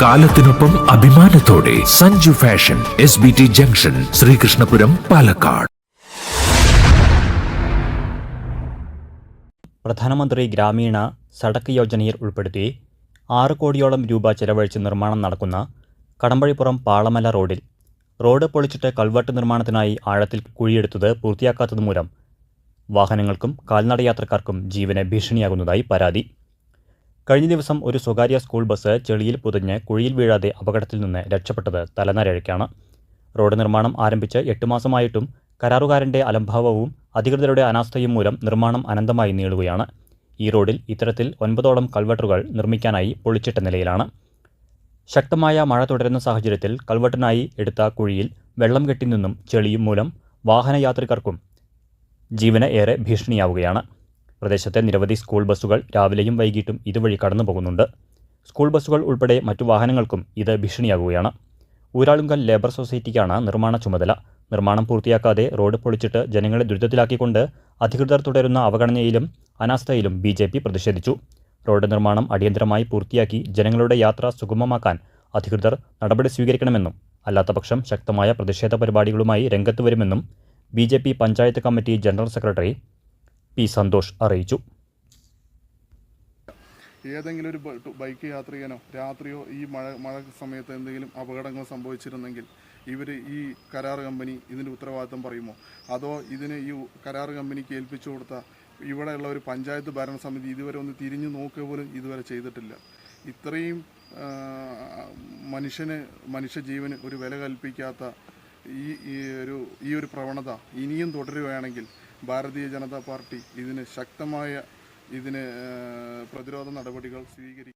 കാലത്തിനൊപ്പം അഭിമാനത്തോടെ Sanju fashion S B T junction Sreekrishnapuram Palakkad. പ്രധാനമന്ത്രി ഗ്രാമീണ സടക്ക് യോജനയിൽ ഉൾപ്പെടുത്തി ആറ് കോടിയോളം രൂപ ചെലവഴിച്ച് നിർമ്മാണം നടക്കുന്ന കടമ്പഴിപ്പുറം പാളമല റോഡിൽ റോഡ് പൊളിച്ചിട്ട് കൾവട്ട് നിർമ്മാണത്തിനായി ആഴത്തിൽ കുഴിയെടുത്തത് പൂർത്തിയാക്കാത്തത് മൂലം വാഹനങ്ങൾക്കും കാൽനടയാത്രക്കാർക്കും ജീവന് ഭീഷണിയാകുന്നതായി പരാതി. കഴിഞ്ഞ ദിവസം ഒരു സ്വകാര്യ സ്കൂൾ ബസ് ചെളിയിൽ പുതഞ്ഞ് കുഴിയിൽ വീഴാതെ അപകടത്തിൽ നിന്ന് രക്ഷപ്പെട്ടത് തലനരഴയ്ക്കാണ്. റോഡ് നിർമ്മാണം ആരംഭിച്ച് എട്ട് മാസമായിട്ടും കരാറുകാരന്റെ അലംഭാവവും അധികൃതരുടെ അനാസ്ഥയും മൂലം നിർമ്മാണം അനന്തമായി നീളുകയാണ്. ഈ റോഡിൽ ഇത്തരത്തിൽ ഒൻപതോളം കൾവട്ടറുകൾ നിർമ്മിക്കാനായി പൊളിച്ചിട്ട നിലയിലാണ്. ശക്തമായ മഴ തുടരുന്ന സാഹചര്യത്തിൽ കൾവെട്ടിനായി എടുത്ത കുഴിയിൽ വെള്ളം കെട്ടി നിന്നും ചെളിയും മൂലം വാഹനയാത്രികർക്കും ജീവന് ഏറെ ഭീഷണിയാവുകയാണ്. പ്രദേശത്തെ നിരവധി സ്കൂൾ ബസ്സുകൾ രാവിലെയും വൈകിട്ടും ഇതുവഴി കടന്നു പോകുന്നുണ്ട് സ്കൂൾ ബസ്സുകൾ ഉൾപ്പെടെ മറ്റു വാഹനങ്ങൾക്കും ഇത് ഭീഷണിയാകുകയാണ്. ഊരാളുങ്കൽ ലേബർ സൊസൈറ്റിക്കാണ് നിർമ്മാണ ചുമതല. നിർമ്മാണം പൂർത്തിയാക്കാതെ റോഡ് പൊളിച്ചിട്ട് ജനങ്ങളെ ദുരിതത്തിലാക്കിക്കൊണ്ട് അധികൃതർ തുടരുന്ന അവഗണനയിലും അനാസ്ഥയിലും ബി ജെ പി പ്രതിഷേധിച്ചു. റോഡ് നിർമ്മാണം അടിയന്തരമായി പൂർത്തിയാക്കി ജനങ്ങളുടെ യാത്ര സുഗമമാക്കാൻ അധികൃതർ നടപടി സ്വീകരിക്കണമെന്നും അല്ലാത്തപക്ഷം ശക്തമായ പ്രതിഷേധ പരിപാടികളുമായി രംഗത്ത് വരുമെന്നും B panchayat committee general secretary P Santhosh അറിയിച്ചു. ഏതെങ്കിലും ഒരു ബൈക്ക് യാത്രികനോ രാത്രിയോ ഈ മഴ മഴ സമയത്ത് എന്തെങ്കിലും അപകടങ്ങൾ സംഭവിച്ചിരുന്നെങ്കിൽ ഇവർ ഈ കരാർ കമ്പനി ഇതിന്റെ ഉത്തരവാദിത്വം പറയുമോ? അതോ ഇതിന് ഈ കരാർ കമ്പനിക്ക് ഏൽപ്പിച്ചു കൊടുത്ത ഇവിടെയുള്ള ഒരു പഞ്ചായത്ത് ഭരണസമിതി ഇതുവരെ ഒന്ന് തിരിഞ്ഞു നോക്കുക പോലും ഇതുവരെ ചെയ്തിട്ടില്ല. ഇത്രയും മനുഷ്യന് മനുഷ്യജീവന് ഒരു വില കൽപ്പിക്കാത്ത ഈ ഒരു ഈ ഒരു പ്രവണത ഇനിയും തുടരുകയാണെങ്കിൽ ഭാരതീയ ജനതാ പാർട്ടി ഇതിന് ശക്തമായ ഇതിന് പ്രതിരോധ നടപടികൾ സ്വീകരിക്കും